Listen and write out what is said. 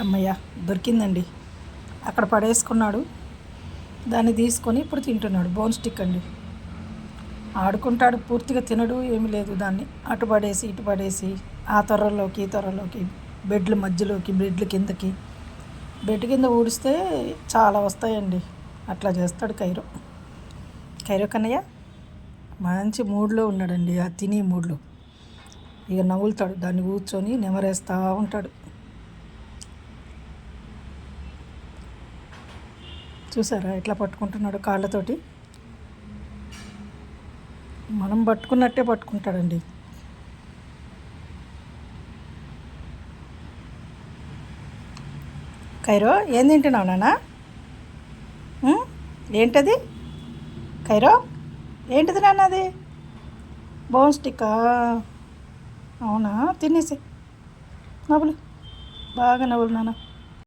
అమ్మయ్య దొరికిందండి. అక్కడ పడేసుకున్నాడు. దాన్ని తీసుకొని ఇప్పుడు తింటున్నాడు. బోన్ స్టిక్ అండి. ఆడుకుంటాడు పూర్తిగా తినడు ఏమీ లేదు దాన్ని. అటు పడేసి ఇటు పడేసి ఆ త్వరలోకి ఈ త్వరలోకి బెడ్ల మధ్యలోకి బెడ్ల కిందకి. బెడ్ కింద ఊడిస్తే చాలా వస్తాయండి. అట్లా చేస్తాడు కైరో. కైరో కన్నయ్య మంచి మూడ్లో ఉన్నాడండి. ఆ తినే మూడ్లో. ఇక నవ్వులుతాడు. దాన్ని కూర్చొని నెమరేస్తూ ఉంటాడు. చూసారా ఎట్లా పట్టుకుంటున్నాడు కాళ్ళతోటి? మనం పట్టుకున్నట్టే పట్టుకుంటాడండి. కైరో ఏం తింటున్నావు నానా ఏంటది? కైరో ఏంటిది నాన్న అది? బోన్ స్టిక్కా? అవునా? తినేసి. నవ్వులు. బాగా నవ్వులు నాన్న.